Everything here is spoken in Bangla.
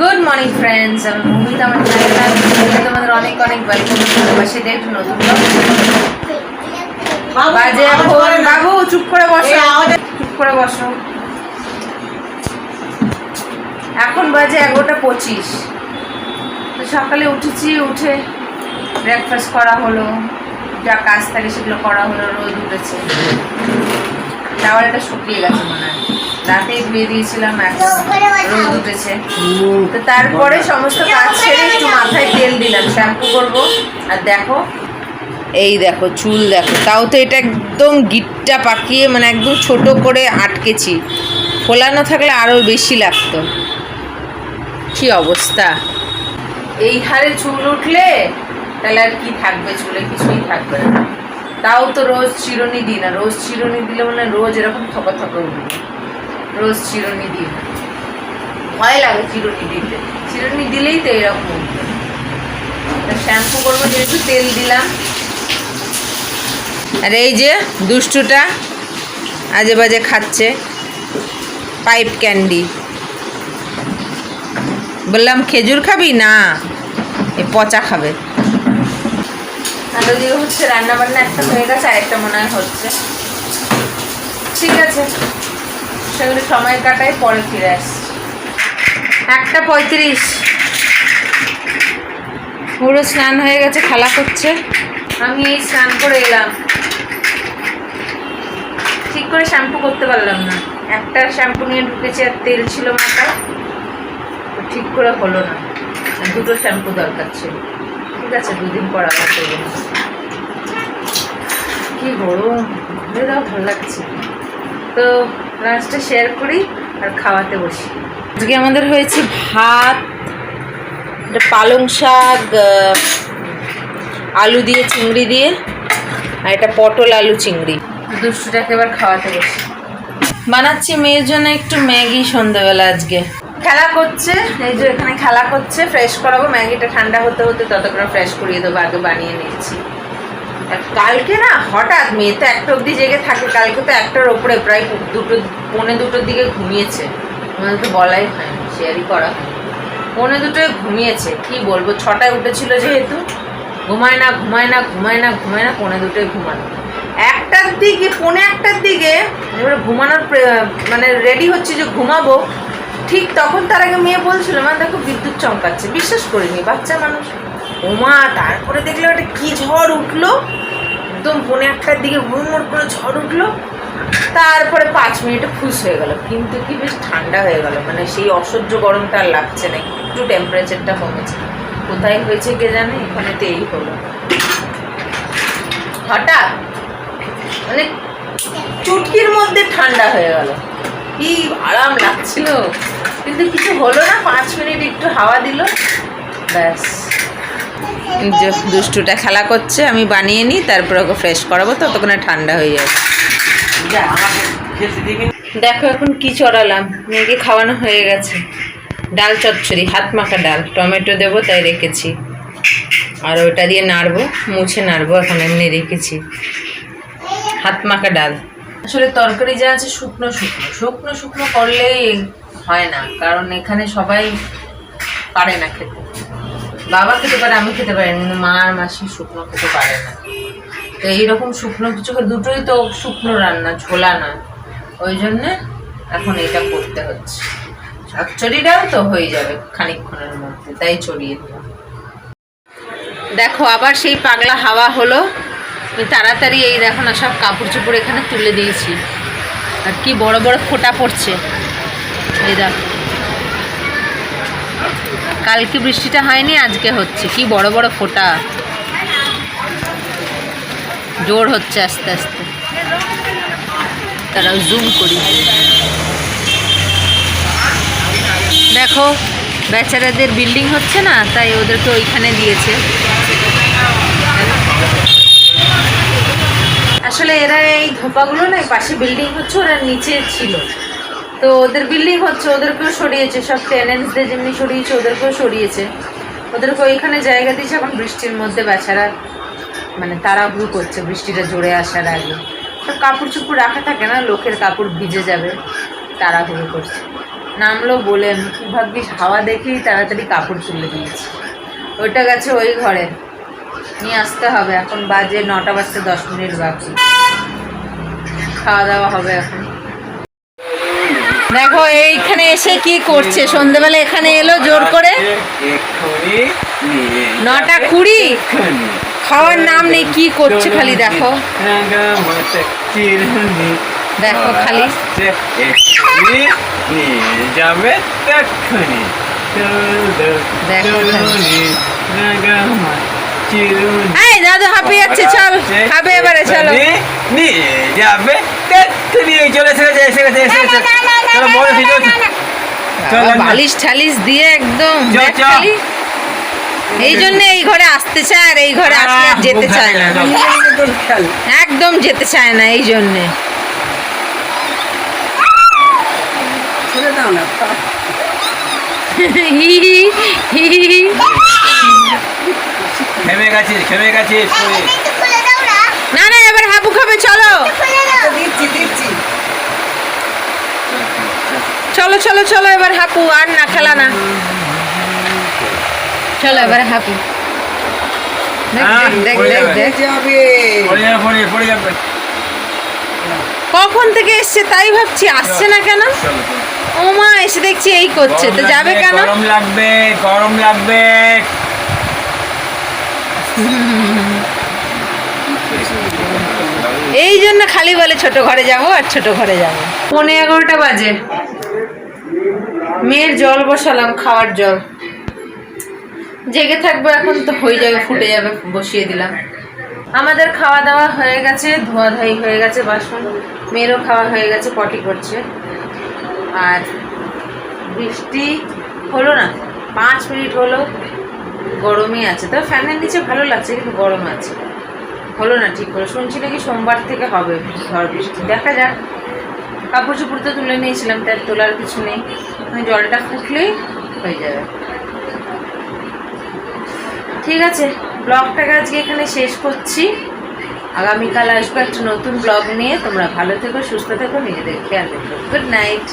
গুড মর্নিং ফ্রেন্ডস আমি আমার চ্যানেলে তোমাদের অনেক অনেক ওয়েলকাম ভালোবাসি নতুন। বাজে বাবু চুপ করে বসো। চুপ করে বসো। এখন বাজে এগারোটা পঁচিশ। তো সকালে উঠেছি উঠে ব্রেকফাস্ট করা হলো। যা কাজ থাকে সেগুলো করা হলো রোদ উঠেছে। টাওয়ালটা শুকিয়ে গেছে মনে হয়। রাতেই ধুয়ে দিয়েছিলাম এখন রোদ উঠেছে। তো তারপরে সমস্ত কাজ ছেড়ে একটু মাথায় তেল দিলাম। শ্যাম্পু করব। আর দেখো এই দেখো চুল দেখো। তাও তো এটা একদম গিটটা পাকিয়ে মানে একদম ছোট করে আটকেছি। ফোলানো থাকলে আরও বেশি লাগতো। কি অবস্থা? এই হারে চুল উঠলে তাহলে আর কি থাকবে চুলে? কিছুই থাকবে না। তাও তো রোজ চিরুনি দিই না। রোজ চিরুনি দিলে মানে রোজ এরকম থকা থকা উঠবে। রোজ চিরুনি দিই। ভয় লাগে চিরুনি দিতে। চিরুনি দিলেই তো এরকম শ্যাম্পু করব, যেহেতু তেল দিলাম। আর এই যে দুষ্টুটা আজে বাজে খাচ্ছে পাইপ ক্যান্ডি বললাম, খেজুর খাবি? না, এ পচা খাবে। হচ্ছে রান্না বান্না একটা হয়ে গেছে আর একটা মনে হয় হচ্ছে। ঠিক আছে। সেগুলো সময় কাটাই পরে ফিরে আসছি। একটা পঁয়ত্রিশ। পুরো স্নান হয়ে গেছে, খেলা করছে। আমি এই স্নান করে এলাম। ঠিক করে শ্যাম্পু করতে পারলাম না। একটা শ্যাম্পু নিয়ে ঢুকেছি আর তেল ছিল মাথায়। তো ঠিক করে হলো না। দুটো শ্যাম্পু দরকার ছিল। ঠিক আছে, দুদিন পর আবার কি গরম। ভালো লাগছে। তো লাঞ্চটা শেয়ার করি আর খাওয়াতে বসি। আজকে আমাদের হয়েছে ভাত পালং শাক আলু দিয়ে চিংড়ি দিয়ে, আর এটা পটল আলু চিংড়ি। দুষ্টুটাকে এবার খাওয়াতে বসি। বানাচ্ছি মেয়ের জন্য একটু ম্যাগি সন্ধ্যাবেলা আজকে। খেলা করছে, এই যে এখানে খেলা করছে ফ্রেশ করাবো, ম্যাগিটা ঠান্ডা হতে হতে ততক্ষণ ফ্রেশ করিয়ে দেবো, আগে বানিয়ে আর কালকে না, হঠাৎ মেয়ে তো একটা অবধি জেগে থাকে, কালকে তো একটার ওপরে প্রায় দুটো, পৌনে দুটোর দিকে ঘুমিয়েছে। আমাদের তো বলাই হয়নি শেয়ারই করা পৌনে দুটোয় ঘুমিয়েছে, কি বলব, ছটায় উঠেছিল যেহেতু, ঘুমায় না ঘুমায় না ঘুমায় না ঘুমায় না, পৌনে দুটোয় ঘুমানো একটার দিকে, পৌনে একটার দিকে, এবারে ঘুমানোর মানে রেডি হচ্ছে যে ঘুমাবো, ঠিক তখন তার আগে মেয়ে বলছিল মানে দেখো বিদ্যুৎ চমকাচ্ছে, বিশ্বাস করিনি, বাচ্চা মানুষ। ওমা, তারপরে দেখল একটা কি ঝড় উঠল। একদম পৌনে একটার দিকে হুড়মুড় করে ঝড় উঠল। তারপরে পাঁচ মিনিটে খুশ হয়ে গেল। কিন্তু কি বেশ ঠান্ডা হয়ে গেল। মানে সেই অসহ্য গরমটা আর লাগছে না, একটু টেম্পারেচারটা কমেছে। কোথায় হয়েছে কে জানে? এখানে তো এই হলো। হঠাৎ মানে চুটকির মধ্যে ঠান্ডা হয়ে গেল। কি আরাম লাগছিল। কিন্তু কিছু হলো না, পাঁচ মিনিট একটু হাওয়া দিল। ব্যাস। দুষ্টুটা খেলা করছে আমি বানিয়ে নিই তারপর ওকে ফ্রেশ করাবো ততক্ষণে ঠান্ডা হয়ে যাবে। দেখো এখন কি চড়ালাম মেয়েকে খাওয়ানো হয়ে গেছে। ডাল চচ্চড়ি হাত মাখা ডাল টমেটো দেবো তাই রেখেছি। আর ওটা দিয়ে নাড়বো মুছে নাড়বো এখন এমনি রেখেছি। হাত মাখা ডাল। আসলে তরকারি যা আছে শুকনো শুকনো শুকনো শুকনো করলেই হয় না কারণ এখানে সবাই পারে না খেতে। বাবা খেতে পারে, আমি খেতে পারি কিন্তু মা আর মাসি শুকনো খেতে পারে না। তো এইরকম শুকনো কিছু দুটোই তো শুকনো রান্না, ঝোলা না ওই জন্যে এখন এটা করতে হচ্ছে। চচ্চড়িটাও তো হয়ে যাবে খানিকক্ষণের মধ্যে, তাই চড়িয়ে দিলাম। দেখো, আবার সেই পাগলা হাওয়া হলো। তাড়াতাড়ি এই দেখো না, সব কাপড় চোপড় এখানে তুলে দিয়েছি। আর কি বড় বড় ফোঁটা পড়ছে। এই দেখো। কালকে বৃষ্টিটা হয়নি, আজকে হচ্ছে। কি বড় বড় ফোঁটা। জোর হচ্ছে আস্তে আস্তে। তারা জুম করি। দেখো, বেচারাদের বিল্ডিং হচ্ছে না, তাই ওদেরকে ওইখানে দিয়েছে। আসলে এরা এই ধোপাগুলো না পাশে বিল্ডিং হচ্ছে, ওরা নিচে ছিল। তো ওদের বিল্ডিং হচ্ছে, ওদেরকেও সরিয়েছে, সব টেনেন্টসদের যেমনি সরিয়েছে, ওদেরকেও সরিয়েছে। ওদেরকে ওইখানে জায়গা দিয়েছে, এখন বৃষ্টির মধ্যে বেচারা মানে তাড়াহুড়ো করছে বৃষ্টিটা জোরে আসার আগে। সব কাপড় চুপড় রাখা থাকে না, লোকের কাপড় ভিজে যাবে, তাড়াহুড়ো করছে। নামলো বলেন, ভাগ্যিস হাওয়া দেখেই তাড়াতাড়ি কাপড় তুলে দিয়েছি। ওইটা গেছে ওই ঘরে। নিয়ে আসতে হবে, এখন বাজে নটা বাজতে দশ মিনিট বাকি। খাওয়া দাওয়া হবে এখন। দেখো, এইখানে এসে কি করছে? সন্ধেবেলা এখানে এলো জোর করে? নটা কুড়ি? খাওয়ার নাম নেই, কি করছে খালি, দেখো। দেখো খালি। যাবে দেখো এই দাদু হাঁপিয়ে যাচ্ছে চল খাবে এবারে চলো। নিয়ে যাবে। চলে এসে গেছে এসে গেছে এসে গেছে চলো বড় ঠিক আছে। চলো না। বালিশ ঠালিশ দিয়ে একদম। এই জন্য এই ঘরে আসতে চায় আর এই ঘরে আসলে আর যেতে চায় না। একদম যেতে চায় না এই জন্যে। খেমে গেছিস খেমে গেছিস তুই। না। না এবার হাবু খাবে চলো। চলো চলো চলো এবার হাপু আর না খেলা না। চলো এবার হাপু যাবে। কখন থেকে এসছে তাই ভাবছি আসছে না কেন। ও মা এসে দেখছি এই করছে। তো যাবে কেন? গরম লাগবে গরম লাগবে। এই জন্য খালি বলে ছোট ঘরে যাব আর ছোট ঘরে যাব। পনেরো এগারোটা বাজে। মেয়ের জল বসালাম, খাওয়ার জল। জেগে থাকব এখন তো হয়ে যাবে, ফুটে যাবে, বসিয়ে দিলাম। আমাদের খাওয়া দাওয়া হয়ে গেছে ধোয়াধাই হয়ে গেছে, বাসন। মেয়েরও খাওয়া হয়ে গেছে, পটি করছে। আর বৃষ্টি হলো না, পাঁচ মিনিট হলো। গরমই আছে। তবে ফ্যানের নিচে ভালো লাগছে, কিন্তু গরম আছে। হলো না ঠিক করে শুনছি নাকি সোমবার থেকে হবে ঝড় বৃষ্টি। দেখা যাক। কাপড় চোপড় তো তুলে নিয়েছিলাম, তার তোলার কিছু নেই। জলটা ফুটলেই হয়ে যাবে। ঠিক আছে, ব্লগটাকে আজকে এখানে শেষ করছি। আগামীকাল আসব একটা নতুন ব্লগ নিয়ে। তোমরা ভালো থেকো, সুস্থ থেকো নিজেদের খেয়াল রেখো গুড নাইট